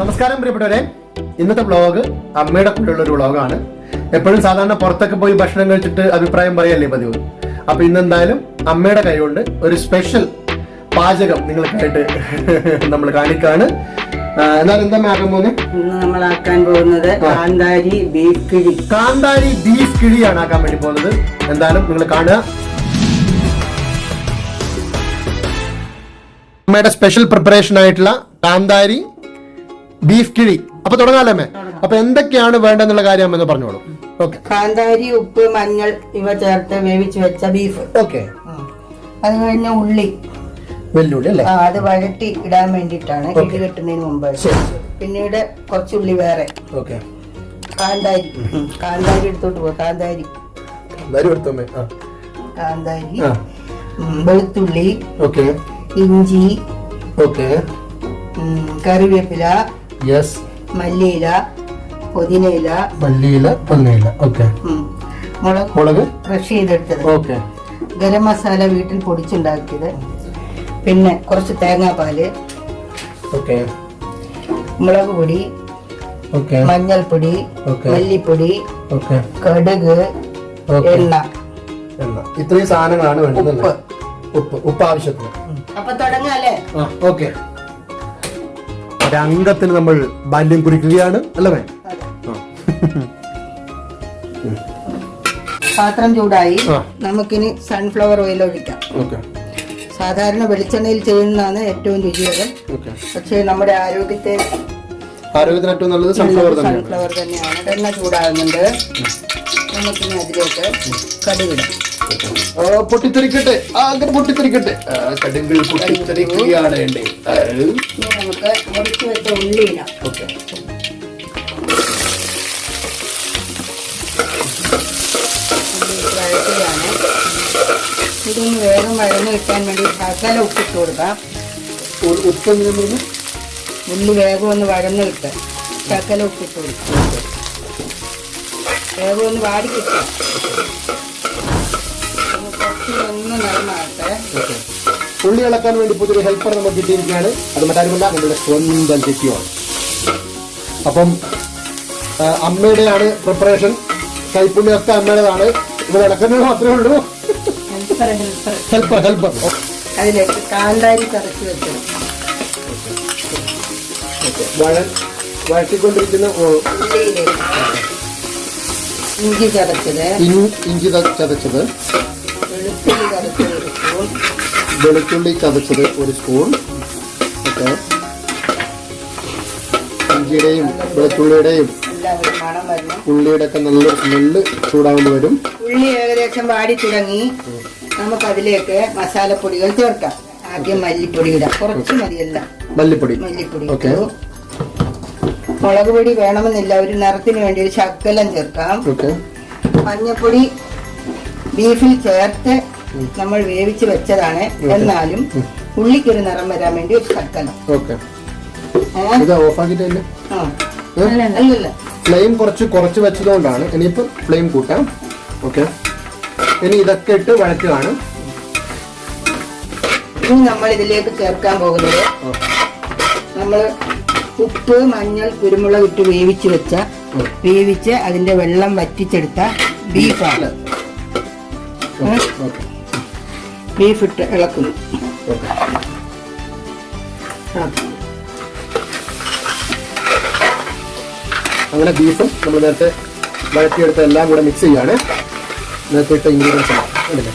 നമസ്കാരം പ്രിയപ്പെട്ടവരെ. ഇന്നത്തെ വ്ളോഗ് അമ്മയുടെ കൂടെയുള്ള ഒരു വ്ളോഗാണ്. എപ്പോഴും സാധാരണ പുറത്തൊക്കെ പോയി ഭക്ഷണം കഴിച്ചിട്ട് അഭിപ്രായം പറയല്ലേ പതിവ്? അപ്പൊ ഇന്ന് എന്തായാലും അമ്മയുടെ കൈകൊണ്ട് ഒരു സ്പെഷ്യൽ പാചകം നിങ്ങൾക്കായിട്ട് നമ്മൾ കാണിക്കാണ്. നമ്മളാക്കാൻ പോകുന്നത് കാന്താരി ബീഫ് കിഴി. കാന്താരി ബീഫ് കിഴിയാണ് ആക്കാൻ വേണ്ടി പോകുന്നത്. എന്തായാലും നിങ്ങൾ കാണുക. അമ്മയുടെ സ്പെഷ്യൽ പ്രിപ്പറേഷൻ ആയിട്ടുള്ള കാന്താരി ബീഫ് കിഴി അപ്പൊ തുടങ്ങാലേ അമ്മേ? അപ്പൊ എന്തൊക്കെയാണ് വേണ്ടെന്നുള്ള കാര്യം അമ്മ പറഞ്ഞോളൂ. ഓക്കെ. കാന്താരി ഉപ്പ് മഞ്ഞൾ ഇവ ചേർത്ത് വേവിച്ച് വെച്ച ബീഫ്. ഓക്കെ. അത് കഴിഞ്ഞ ഉള്ളി. വെല്ലുള്ളി അല്ലേ? ആ, അത് വഴട്ടി ഇടാൻ വേണ്ടിട്ടാണ് ഇടി കെട്ടുന്നതിന് മുമ്പ്. പിന്നീട് കുറച്ച് ഉള്ളി വേറെ. ഓക്കെ. കാന്താരി. ഉം. കാന്താരി എടുത്തോട്ട് പോ. കാന്താരി. എന്തായാലും എടുത്തോ ആ. കാന്താരി. ആ. ഉം, വെളുത്തുള്ളി. ഓക്കെ. ഇഞ്ചി. ഓക്കെ. ഉം, കറിവേപ്പില. യെസ് മല്ലിയില പുതിനയില. മല്ലിയില പൊന്നയില ഓക്കെ ഉം, മുളക് മുളക്? ക്രഷ് ചെയ്തെടുത്തത് ഓക്കെ ഗരം മസാല വീട്ടിൽ പൊടിച്ചുണ്ടാക്കിയത്. പിന്നെ കുറച്ച് തേങ്ങാപ്പാൽ. ഓക്കെ മുളക് പൊടി. ഓക്കെ മഞ്ഞൾപ്പൊടി. Okay. മല്ലിപ്പൊടി. ഓക്കെ കടുക്. ഓക്കെ എണ്ണ. എണ്ണ. ഇത്രയും സാധനങ്ങളാണ് വേണ്ടത് ഉപ്പ്. ഉപ്പ്. ഉപ്പ് ആവശ്യത്തിന്. അപ്പൊ തുടങ്ങാല്ലേ ആ ഓക്കെ രംഗത്തിന് നമ്മൾ ബാല്യം കുറിക്കുകയാണ് അല്ലേ? പാത്രം ചൂടായി. നമുക്കിനി സൺഫ്ലവർ ഓയിൽ ഒഴിക്കാം. സാധാരണ വെളിച്ചെണ്ണയിൽ ചെയ്യുന്നതാണ് ഏറ്റവും രുചികരം പക്ഷേ നമ്മുടെ ആരോഗ്യത്തെ ആരോഗ്യത്തിന് ഏറ്റവും നല്ലത് സൺഫ്ലവർ തന്നെയാണ്. സൺഫ്ലവർ തന്നെയാണ്. എണ്ണ ചൂടാകുന്നുണ്ട്. നമുക്കിനി അതിലേക്ക് കടുകിടാം. പൊട്ടിത്തെറിക്കട്ടെ. ആ അങ്ങനെ പൊട്ടിത്തെറിക്കട്ടെ. കടുങ്കിൽ കടുകിൽ പൊട്ടിത്തെറിക്കുകയാണ് വേണ്ടേ നമുക്ക് മുറിച്ച് വെച്ച ഉള്ളി ഇടാം ഓക്കെ ഇതൊന്ന് വേഗം വഴന്ന് കിട്ടാൻ വേണ്ടി ശകല ഉപ്പിട്ട് കൊടുക്കാം. ഉപ്പ് എന്തിനാ വേഗം ഒന്ന് വഴന്ന് കിട്ടാൻ ശകല ഉപ്പിട്ട് കൊടുക്കാം. വേഗം ഒന്ന് വാടി കിട്ടാം. ഒന്ന് കുറച്ച് ഒന്ന്. ഉള്ളി ഇളക്കാൻ വേണ്ടി പുതിയൊരു ഹെൽപ്പർ നമുക്ക് കിട്ടിയിരിക്കുകയാണ്. അത് മറ്റാരുമല്ല നമ്മുടെ സ്വന്തം ചെറ്റിയാണ് അപ്പം അമ്മയുടെയാണ് പ്രിപ്പറേഷൻ കൈപ്പുണ്യൊക്കെ അമ്മയുടേതാണ്. ഇവിടെ ഇളക്കുന്നത് മാത്രമേ ഉള്ളൂ. ഹെൽപ്പർ ഹെൽപ്പർ അതിലേക്ക് കാന്താരി വഴറ്റിക്കൊണ്ടിരിക്കുന്ന ഇഞ്ചി ചതച്ചത്. ഇഞ്ചി ചതച്ചത് വെളുത്തുള്ളി ചതച്ചത് ഒരു സ്പൂൺ വെളുത്തുള്ളി ചതച്ചത് ഒരു സ്പൂൺ. ഓക്കെ. ഇഞ്ചിയുടെയും വെളുത്തുള്ളിയുടെയും ഉള്ളിയുടെ ഒക്കെ നല്ല നെല്ല് ചൂടാവേണ്ടി വരും. ഉള്ളി ഏകദേശം വാടി തുടങ്ങി. നമുക്ക് അതിലേക്ക് മസാലപ്പൊടികൾ ചേർക്കാം. ആദ്യം മല്ലിപ്പൊടി ഇടാം കുറച്ച് മതിയല്ല. മല്ലിപ്പൊടി. മല്ലിപ്പൊടി ഓക്കെ. മുളക് പൊടി വേണമെന്നില്ല. ഒരു നിറത്തിന് വേണ്ടി ഒരു ശക്കലം ചേർക്കാം. മഞ്ഞപ്പൊടി ബീഫിൽ ചേർത്ത് നമ്മൾ വേവിച്ച് വെച്ചതാണ് എന്നാലും ഉള്ളിക്കൊരു നിറം വരാൻ വേണ്ടി ഒരു തക്കണം ഫ്ലെയിം കുറച്ച് കുറച്ച് വെച്ചതുകൊണ്ടാണ് ഇനിയിപ്പോൾ ഫ്ലെയിം കൂട്ടാം. ഓക്കെ. ഇനി ഇതൊക്കെ ഇട്ട് വഴറ്റുകയാണ് ഇനി നമ്മൾ ഇതിലേക്ക് ചേർക്കാൻ പോകുന്നത് നമ്മൾ ഉപ്പ് മഞ്ഞൾ കുരുമുളക് ഇട്ട് വേവിച്ച് വെച്ച. വേവിച്ച് അതിന്റെ വെള്ളം വറ്റിച്ചെടുത്ത ബീഫാണ്. ബീഫ് ഇട്ട് ഇളക്കുന്നു. അങ്ങനെ ബീഫും നമ്മൾ നേരത്തെ വഴറ്റിയെടുത്ത എല്ലാം കൂടെ മിക്സ് ചെയ്യാണ്. നേരത്തെ ഇട്ട ഇൻഗ്രീഡിയൻസ് ഉണ്ടല്ലേ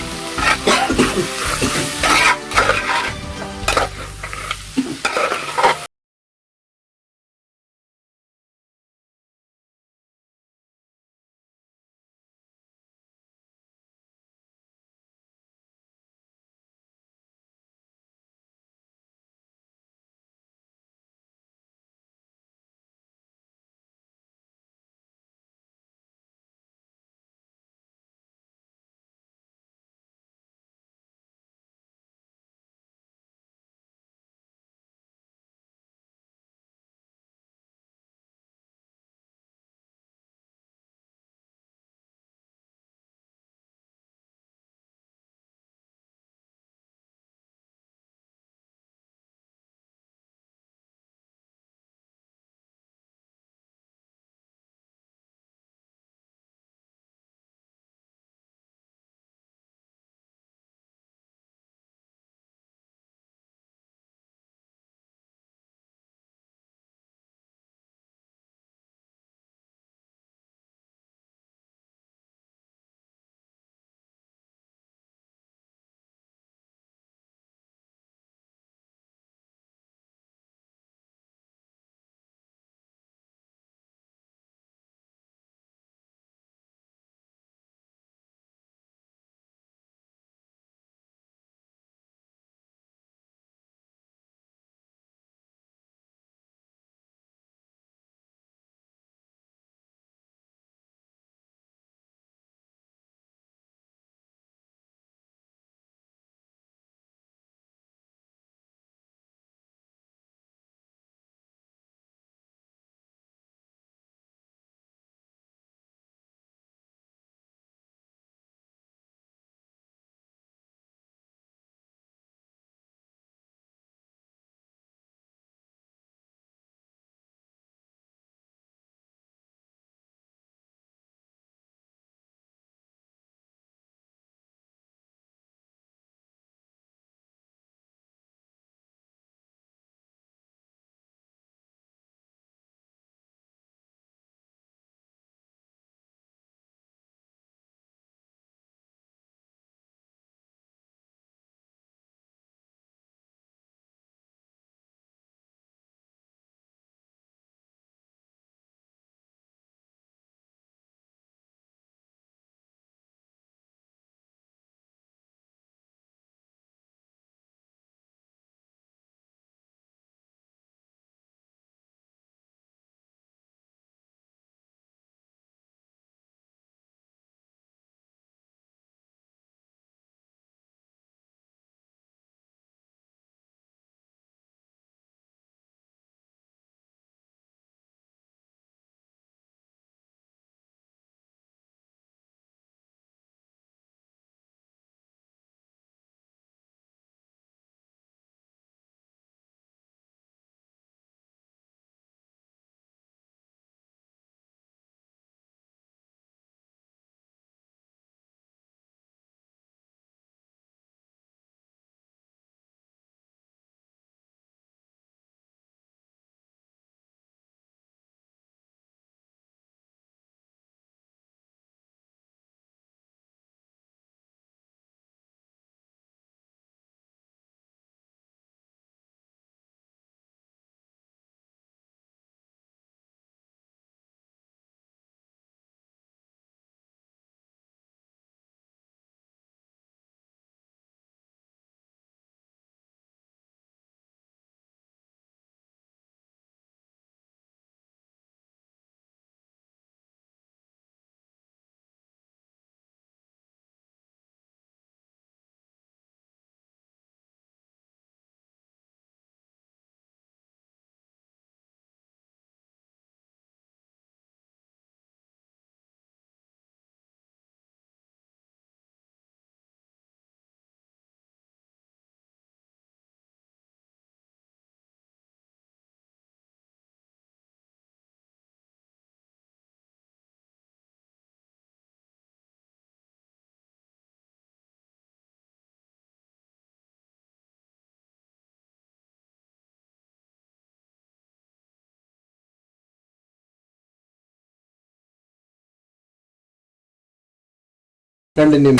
രണ്ടിന്റെയും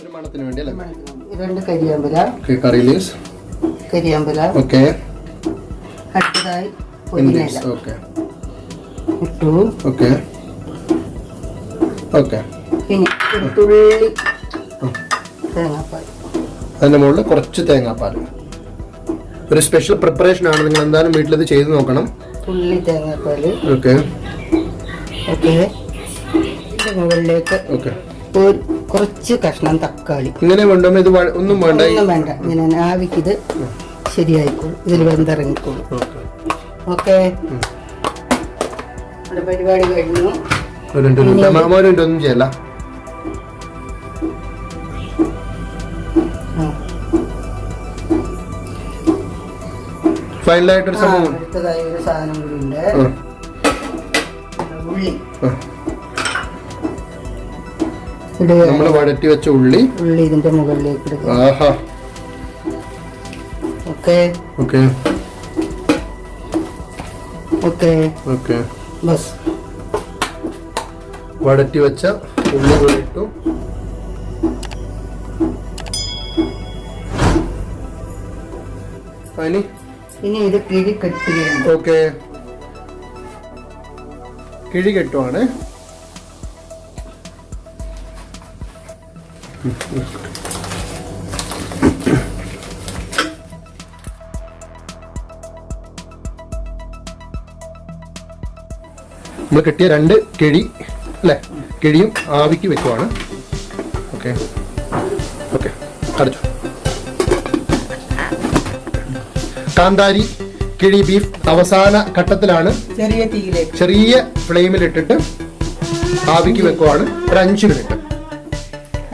ഒരു മണത്തിന് വേണ്ടി അല്ലേ രണ്ട് കരിയാമ്പല. ഓക്കെ കറി ലീവ്സ് കരിയാമ്പല. ഓക്കെ അടുത്തതായി പുതിനയില. ഓക്കെ ഇട്ടു ഓക്കെ ഓക്കെ ഇനി ഒരു തുള്ളി തേങ്ങാപ്പാൽ. അതിന്റെ മുകളിൽ കുറച്ച് തേങ്ങാപ്പാൽ. ഒരു സ്പെഷ്യൽ പ്രിപ്പറേഷൻ ആണ്. നിങ്ങൾ എന്തായാലും വീട്ടിലത് ചെയ്ത് നോക്കണം. തുള്ളി തേങ്ങാപ്പാൽ ഓക്കെ ഓക്കെ ഇതിന്റെ മുകളിലേക്ക് ഓക്കെ ഒരു കുറച്ച് കഷ്ണം തക്കാളി. ഇങ്ങനെ വേണ്ടോ? ഇത് ഒന്നും വേണ്ട ഒന്നും വേണ്ട. ഇങ്ങനെ ആവിക്ക് ഇത് ശരിയായിക്കോളും. ഇതിൽ വെന്തിറങ്ങിക്കോളും. ഓക്കെ. പരിപാടി കഴിഞ്ഞു. ഒന്നും ചെയ്യല്ല. ഫൈനലായിട്ടൊരു സംഭവം. അടുത്തതായി ഒരു സാധനം കൂടി ഉണ്ട്. ഉള്ളി. ഇടുക. നമ്മൾ വഴറ്റി വെച്ച ഉള്ളി. ഉള്ളി ഇതിന്റെ മുകളിലേക്ക് ഇടുക. ആഹാ. ഓക്കെ. ഓക്കെ. ഓക്കെ. ഓക്കെ. ബസ്. വഴറ്റി വെച്ച ഉള്ളി ഇട്ടു. അതിന് ഇനി ഇത് കിഴി കെട്ടുകയാണ്. ഓക്കെ. കിഴി കെട്ടുവാണ്. നമ്മൾ കെട്ടിയ രണ്ട് കിഴി അല്ലേ? കിഴിയും ആവിക്ക് വെക്കുവാണ്. ഓക്കെ ഓക്കെ അടച്ചു. കാന്താരി കിഴി ബീഫ് അവസാന ഘട്ടത്തിലാണ് ചെറിയ തീയിലേക്ക്. ചെറിയ ഫ്ലെയിമിൽ ഇട്ടിട്ട് ആവിക്ക് വെക്കുവാണ്. ഒരു അഞ്ച് മിനിറ്റ്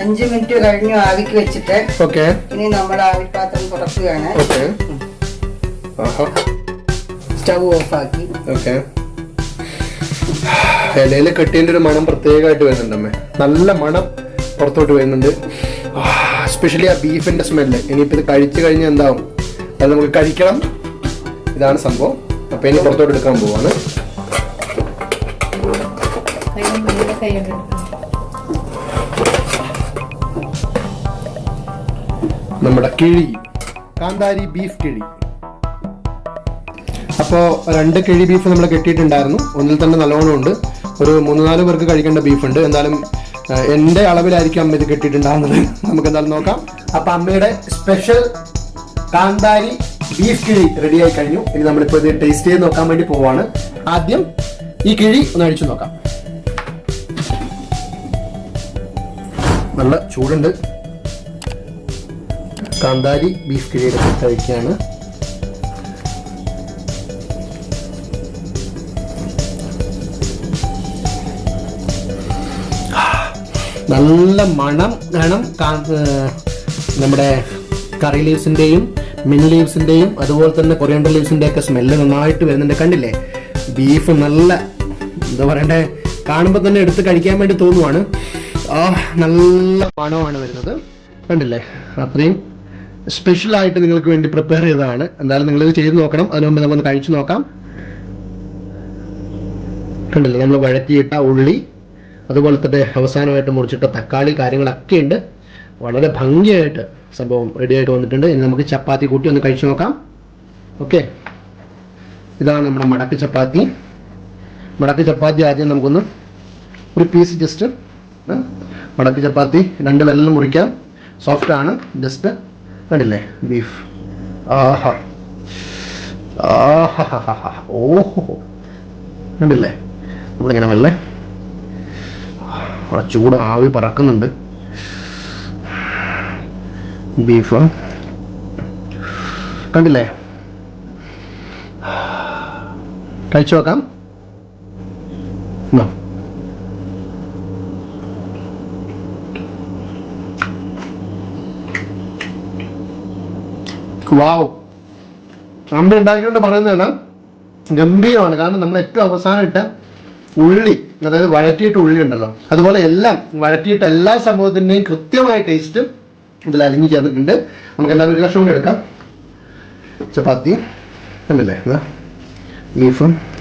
അഞ്ച് മിനിറ്റ് കഴിഞ്ഞു ആവിക്ക് വെച്ചിട്ട് ഓക്കെ. ഇനി നമ്മൾ ആവിപ്പാത്രം തുറക്കുകയാണ്. ഓക്കെ. സ്റ്റവ് സ്റ്റൗ ഓഫാക്കി. ഓക്കെ. ഇലയിൽ കെട്ടിയതിന്റെ ഒരു മണം പ്രത്യേകമായിട്ട് വരുന്നുണ്ട് അമ്മേ. നല്ല മണം പുറത്തോട്ട് വരുന്നുണ്ട്. സ്പെഷ്യലി ആ ബീഫിന്റെ സ്മെല്ല് ഇനിയിപ്പോൾ ഇത് കഴിച്ചു കഴിഞ്ഞാൽ എന്താവും? അത് നമുക്ക് കഴിക്കണം. ഇതാണ് സംഭവം. അപ്പോൾ ഇനി പുറത്തോട്ട് എടുക്കാൻ പോവാണ്. നമ്മുടെ കിഴി. കാന്താരി ബീഫ് കിഴി. അപ്പോൾ രണ്ട് കിഴി ബീഫ് നമ്മൾ കെട്ടിയിട്ടുണ്ടായിരുന്നു. ഒന്നിൽ തന്നെ നല്ലോണം ഉണ്ട്. ഒരു മൂന്ന് നാല് പേർക്ക് കഴിക്കേണ്ട ബീഫ് ഉണ്ട്. എന്തായാലും എന്റെ അളവിലായിരിക്കും അമ്മ ഇത് കെട്ടിയിട്ടുണ്ടാകുന്നത് നമുക്ക് എന്തായാലും നോക്കാം. അപ്പൊ അമ്മയുടെ സ്പെഷ്യൽ കാന്താരി ബീഫ് കിഴി റെഡിയായി കഴിഞ്ഞു. ഇനി നമ്മളിപ്പോൾ ഇത് ടേസ്റ്റ് ചെയ്ത് നോക്കാൻ വേണ്ടി പോവാണ്. ആദ്യം ഈ കിഴി ഒന്ന് അഴിച്ചു നോക്കാം. നല്ല ചൂടുണ്ട്. കാന്താരി ബീഫ് കിഴിയുടെ കഴിക്കുകയാണ് നല്ല മണം ഗണം നമ്മുടെ കറി ലീവ്സിന്റെയും മിൻ ലീവ്സിന്റെയും അതുപോലെ തന്നെ കൊറിയണ്ടർ ലീവ്സിന്റെയൊക്കെ സ്മെല്ല് നന്നായിട്ട് വരുന്നുണ്ട്. കണ്ടില്ലേ? ബീഫ് നല്ല എന്താ പറയണ്ടേ? കാണുമ്പോൾ തന്നെ എടുത്ത് കഴിക്കാൻ വേണ്ടി തോന്നുവാണ്. ആ നല്ല മണമാണ് വരുന്നത്. കണ്ടില്ലേ? അത്രയും സ്പെഷ്യൽ ആയിട്ട് നിങ്ങൾക്ക് വേണ്ടി പ്രിപ്പയർ ചെയ്തതാണ്. എന്തായാലും നിങ്ങൾ ഇത് ചെയ്ത് നോക്കണം. അതിനു മുമ്പ് നമുക്കൊന്ന് കഴിച്ചു നോക്കാം. കണ്ടില്ലേ? നമ്മൾ വഴറ്റിയിട്ട ഉള്ളി അതുപോലെ തന്നെ അവസാനമായിട്ട് മുറിച്ചിട്ട തക്കാളി കാര്യങ്ങളൊക്കെ ഉണ്ട്. വളരെ ഭംഗിയായിട്ട് സംഭവം റെഡിയായിട്ട് വന്നിട്ടുണ്ട്. ഇനി നമുക്ക് ചപ്പാത്തി കൂട്ടി ഒന്ന് കഴിച്ചു നോക്കാം. ഓക്കെ ഇതാണ് നമ്മുടെ മടക്ക് ചപ്പാത്തി. മടക്ക് ചപ്പാത്തി ആദ്യം നമുക്കൊന്ന് ഒരു പീസ് ജസ്റ്റ് മടക്ക് ചപ്പാത്തി. രണ്ട് വെള്ളം മുറിക്കാം. സോഫ്റ്റ് ആണ്. ജസ്റ്റ് കണ്ടില്ലേ? ബീഫ്. ആഹാ. ആഹാ ഓഹോ. കണ്ടില്ലേ? നമ്മളിങ്ങനെ വെള്ളേ ചൂട് ആവി പറക്കുന്നുണ്ട്. ബീഫ്. കണ്ടില്ലേ? കഴിച്ചു നോക്കാം. ഇന്നാ. വാവ് അമ്മ ഉണ്ടാക്കിക്കൊണ്ട് പറയുന്നതാണ് ഗംഭീരമാണ്. കാരണം നമ്മൾ ഏറ്റവും അവസാനം ഇട്ട ഉള്ളി അതായത് വഴറ്റിയിട്ട് ഉള്ളി ഉണ്ടല്ലോ. അതുപോലെ എല്ലാം വഴറ്റിയിട്ട് എല്ലാ സംഭവത്തിന്റെയും കൃത്യമായ ടേസ്റ്റ് ഇതിൽ അലിഞ്ഞു ചേർന്നിട്ടുണ്ട്. നമുക്ക് എല്ലാവരും ഒരു കഷ്ണം കൂടി എടുക്കാം. ചപ്പാത്തി. അല്ലേ ബീഫും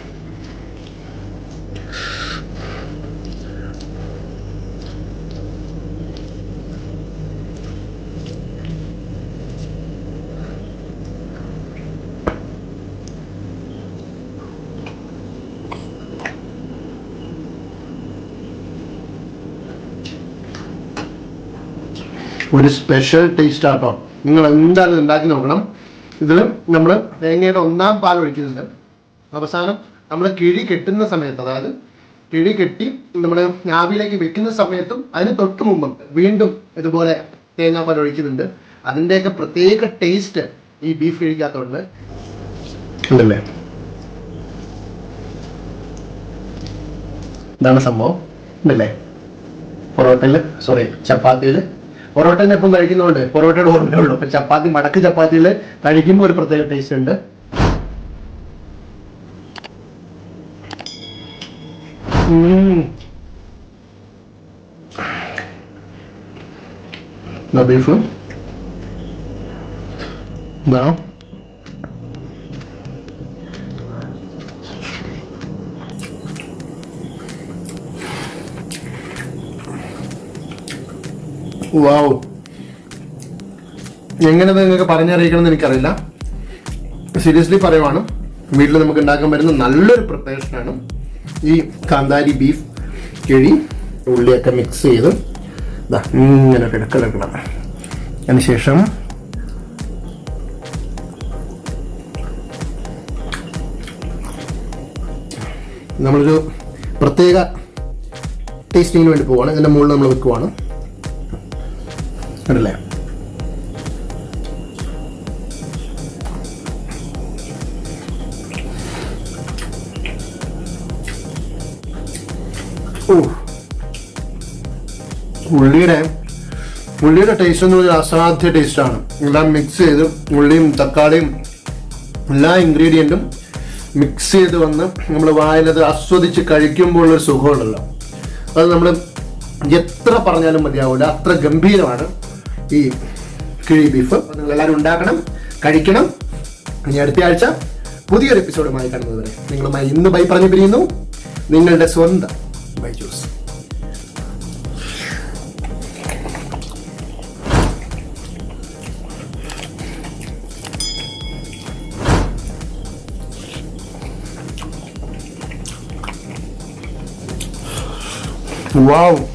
ഒരു സ്പെഷ്യൽ ടേസ്റ്റ് ആട്ടോ. നിങ്ങൾ എന്തായാലും ഉണ്ടാക്കി നോക്കണം. ഇതിൽ നമ്മൾ തേങ്ങയുടെ ഒന്നാം പാൽ ഒഴിക്കുന്നുണ്ട്. അവസാനം നമ്മൾ കിഴി കെട്ടുന്ന സമയത്ത് അതായത് കിഴി കെട്ടി നമ്മൾ ഞാവിലേക്ക് വെക്കുന്ന സമയത്തും അതിന് തൊട്ട് മുമ്പും വീണ്ടും ഇതുപോലെ തേങ്ങാപ്പാൽ ഒഴിക്കുന്നുണ്ട്. അതിന്റെയൊക്കെ പ്രത്യേക ടേസ്റ്റ് ഈ ബീഫ് കിഴിക്കകത്തുണ്ട്. ഉണ്ടല്ലേ? ഇതാണ് സംഭവം. ഉണ്ടല്ലേ? പൊറോട്ടയിൽ സോറി ചപ്പാത്തിയിൽ പൊറോട്ടനെ എപ്പം കഴിക്കുന്നതുകൊണ്ട് പൊറോട്ടയുടെ ഓർമ്മയേ ഉള്ളൂ. അപ്പൊ ചപ്പാത്തി മടക്ക് ചപ്പാത്തിയിൽ കഴിക്കുമ്പോൾ ഒരു പ്രത്യേക ടേസ്റ്റ് ഉണ്ട്. ബീഫ് ഇതാ വാവ് എങ്ങനെ നിങ്ങൾക്ക് പറഞ്ഞറിയിക്കണം എന്ന് എനിക്കറിയില്ല. സീരിയസ്ലി പറയുവാണ്. വീട്ടിൽ നമുക്ക് ഉണ്ടാക്കാൻ പറ്റുന്ന നല്ലൊരു പ്രിപ്പറേഷനാണ് ഈ കാന്താരി ബീഫ് കിഴി ഉള്ളിയൊക്കെ മിക്സ് ചെയ്ത് ഇങ്ങനെ കിടക്കിടക്കണം. അതിനുശേഷം നമ്മളൊരു പ്രത്യേക ടേസ്റ്റിങ്ങിന് വേണ്ടി പോവാണ്. ഇതിന്റെ മുകളിൽ നമ്മൾ വെക്കുവാണ്. ഓ. ഉള്ളിയുടെ ഉള്ളിയുടെ ടേസ്റ്റ് എന്ന് പറഞ്ഞാൽ അസാധ്യ ടേസ്റ്റാണ് എല്ലാം മിക്സ് ചെയ്ത് ഉള്ളിയും തക്കാളിയും എല്ലാ ഇൻഗ്രീഡിയന്റും മിക്സ് ചെയ്ത് വന്ന് നമ്മൾ വായിലത് ആസ്വദിച്ച് കഴിക്കുമ്പോൾ ഒരു സുഖമുണ്ടല്ലോ. അത് നമ്മൾ എത്ര പറഞ്ഞാലും മതിയാവില്ല അത്ര ഗംഭീരമാണ്. ഈ കിഴി ബീഫ് നിങ്ങൾ എല്ലാവരും ഉണ്ടാക്കണം കഴിക്കണം. ഇനി അടുത്ത ആഴ്ച പുതിയൊരു എപ്പിസോഡുമായി കാണുന്നതുവരെ നിങ്ങളുമായി ഇന്ന് ബൈ പറഞ്ഞു പിരിയുന്നു നിങ്ങളുടെ സ്വന്തം ബൈ ജ്യൂസ് Wow.